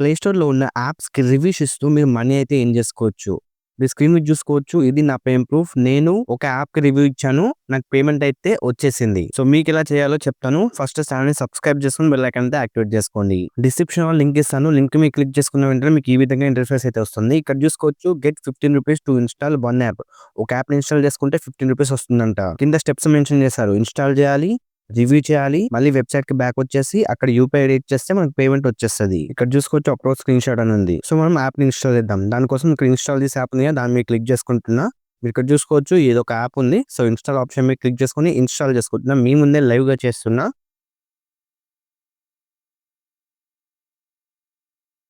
Play స్టోర్‌లో ఉన్న యాప్స్‌కి reviews ఇస్తూ మీరు మనీ అయితే ఏం చేసుకోవచ్చు. మీరు స్క్రీన్ మీద చూసుకోవచ్చు. ఇది నా పేమెంట్ ప్రూఫ్. నేను ఒక యాప్‌కి రివ్యూ ఇచ్చాను. నాకు పేమెంట్ అయితే వచ్చేసింది. సో మీకు ఎలా చేయాలో చెప్తాను. ఫస్ట్ ఛానల్ని సబ్స్క్రైబ్ చేసుకొని బెల్ ఐకన్ అయితే యాక్టివేట్ చేసుకోండి. డిస్క్రిప్షన్‌లో లింక్ ఇస్తాను. లింక్ మీద క్లిక్ చేసుకున్న వెంటనే మీకు ఈ విధంగా ఇంటర్ఫేస్ అయితే వస్తుంది. ఇక్కడ చూసుకోవచ్చు get fifteen rupees to install one app. ఒక యాప్ ఇన్‌స్టాల్ చేసుకుంటే ఫిఫ్టీన్ రూపీస్ వస్తుందంట. కింద స్టెప్స్ మెన్షన్ చేశారు. ఇన్‌స్టాల్ చేయాలి. రివ్యూ చేయాలి. మళ్ళీ వెబ్‌సైట్‌కి బ్యాక్ వచ్చేసి అక్కడ యూపీఐ ఐడీ ఇచ్చేస్తే మనకు పేమెంట్ వచ్చేస్తుంది ఇక్కడ చూసుకోవచ్చు అప్లోడ్ స్క్రీన్ షాట్ అని ఉంది. సో మనం యాప్‌ని ఇన్‌స్టాల్ చేద్దాం. దానికోసం ఇక్కడ ఇన్‌స్టాల్ చేసే యాప్ ఉంది దాన్ని మీరు క్లిక్ చేసుకుంటున్నా. మీరు ఇక్కడ చూసుకోవచ్చు ఇదొక యాప్ ఉంది. సో ఇన్‌స్టాల్ ఆప్షన్ మీద క్లిక్ చేసుకొని ఇన్‌స్టాల్ చేసుకుంటున్నా. మీ ముందే లైవ్‌గా చేస్తున్నా.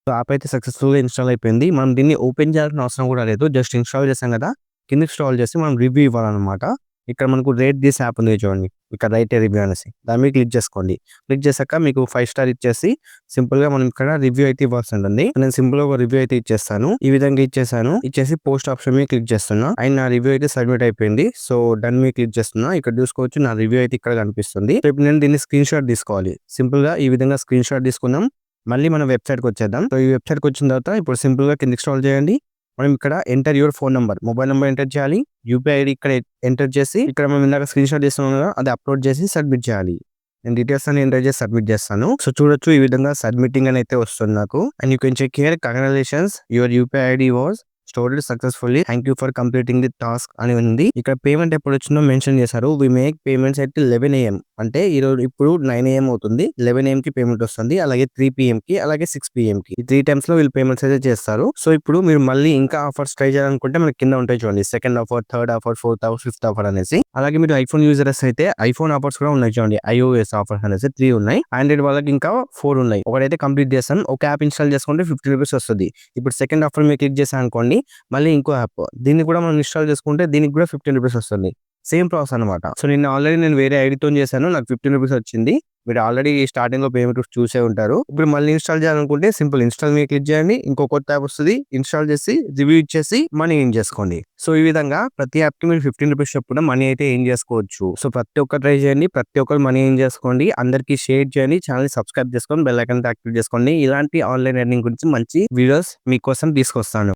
సో యాప్ అయితే సక్సెస్‌ఫుల్‌గా ఇన్‌స్టాల్ అయిపోయింది. మనం దీన్ని ఓపెన్ చేయాల్సిన అవసరం కూడా లేదు. జస్ట్ ఇన్‌స్టాల్ చేసాం కదా! కిందకి స్టాల్ చేసి మనం రివ్యూ ఇవ్వాలన్నమాట. ఇక్కడ మనకు రేట్ దిస్ యాప్ ఉంది చూడండి. ఇక్కడ రైట్ రివ్యూ అనేసి. దాని మీద క్లిక్ చేసుకోండి. క్లిక్ చేసాక మీకు ఫైవ్ స్టార్ ఇచ్చేసి సింపుల్గా మనం ఇక్కడ రివ్యూ అయితే ఇవ్వాల్సి ఉంటుంది. నేను సింపుల్‌గా గా రివ్యూ అయితే ఇచ్చేస్తాను. ఈ విధంగా ఇచ్చేసాను. ఇచ్చేసి పోస్ట్ ఆప్షన్ మీద క్లిక్ చేస్తున్నా. అండ్ నా రివ్యూ అయితే సబ్మిట్ అయిపోయింది. సో డన్ మీద క్లిక్ చేస్తున్నా. ఇక్కడ చూసుకోవచ్చు నా రివ్యూ అయితే ఇక్కడ కనిపిస్తుంది. ఇప్పుడు నేను దీన్ని స్క్రీన్ షాట్ తీసుకోవాలి. సింపుల్గా ఈ విధంగా స్క్రీన్ షాట్ తీసుకుందాం. మళ్ళీ మనం వెబ్‌సైట్‌కి వచ్చేద్దాం. సో ఈ వెబ్‌సైట్‌కి వచ్చిన తర్వాత ఇప్పుడు సింపుల్‌గా కిందకి ఇన్స్టాల్ చేయండి. మనం ఇక్కడ enter your phone number mobile number enter చేయాలి. యూపీఐ ఐడి ఇక్కడ ఎంటర్ చేసి ఇక్కడ మనం ఇందాక స్క్రీన్ షాట్ చేస్తున్నాం కదా! అది అప్లోడ్ చేసి సబ్మిట్ చేయాలి. నేను డీటెయిల్స్ అన్ని ఎంటర్ చేసి సబ్మిట్ చేస్తాను. సో చూడొచ్చు ఈ విధంగా సబ్మిటింగ్ అని అయితే వస్తుంది నాకు. And you can check here congratulations your UPI ID was stored successfully. Thank you for completing the task అని ఉంది. ఇక్కడ పేమెంట్ ఎప్పుడు వచ్చిందో మెన్షన్ చేశారు. We make payments at 11 AM అంటే ఈరోజు ఇప్పుడు నైన్ ఏఎం అవుతుంది. లెవెన్ ఏఎం కి పేమెంట్ వస్తుంది. అలాగే 3 పీఎంకి అలాగే 6 పీఎంకి. ఈ 3 టైమ్స్‌లో వీళ్ళు పేమెంట్స్ అయితే చేస్తారు. సో ఇప్పుడు మీరు మళ్ళీ ఇంకా ఆఫర్స్ ట్రై చేయాలనుకుంటే మనకి కింద ఉంటాయి చూడండి. Second offer, third offer, fourth offer, fifth offer అనేసి. అలాగే మీరు ఐఫోన్ యూజర్స్ అయితే ఐఫోన్ ఆఫర్స్ కూడా ఉన్నాయి చూడండి. ఐఓఎస్ ఆఫర్స్ అనేసి త్రీ ఉన్నాయి. ఆండ్రాయిడ్ వాళ్ళకి ఇంకా ఫోర్ ఉన్నాయి. ఒకటైతే కంప్లీట్ చేస్తాను. ఒక యాప్ ఇన్‌స్టాల్ చేసుకుంటే 50 రూపీస్ వస్తుంది ఇప్పుడు సెకండ్ ఆఫర్ మీరు క్లిక్ చేసాను అనుకోండి. మళ్ళీ ఇంకో యాప్. దీన్ని కూడా మనం ఇన్‌స్టాల్ చేసుకుంటే దీనికి కూడా 15 రూపీస్ వస్తుంది. సేమ్ ప్రాసెస్ అనమాట సో నిన్న ఆల్రెడీ నేను వేరే ఐడితో చేశాను. నాకు 15 రూపీస్ వచ్చింది. మీరు ఆల్రెడీ స్టార్టింగ్‌లో పేమెంట్ చూసే ఉంటారు. ఇప్పుడు మళ్ళీ ఇన్‌స్టాల్ చేయాలనుకుంటే సింపుల్ ఇన్‌స్టాల్ మీద క్లిక్ చేయండి. ఇంకో కొత్త యాప్ వస్తుంది ఇన్‌స్టాల్ చేసి రివ్యూ ఇచ్చేసి మనీ ఏం చేసుకోండి. సో ఈ విధంగా ప్రతి యాప్‌కి మీరు 15 రూపీస్ చొప్పున మనీ అయితే ఏం చేసుకోవచ్చు. సో ప్రతి ఒక్క ట్రై చేయండి. ప్రతి ఒక్కరు మనీ ఏం చేసుకోండి. అందరికీ షేర్ చేయండి. ఛానల్ సబ్స్క్రైబ్ చేసుకొని బెల్ ఐకన్ యాక్టివేట్ చేసుకోండి. ఇలాంటి ఆన్‌లైన్ ఎర్నింగ్ గురించి మంచి వీడియోస్ మీకోసం తీసుకొస్తాను.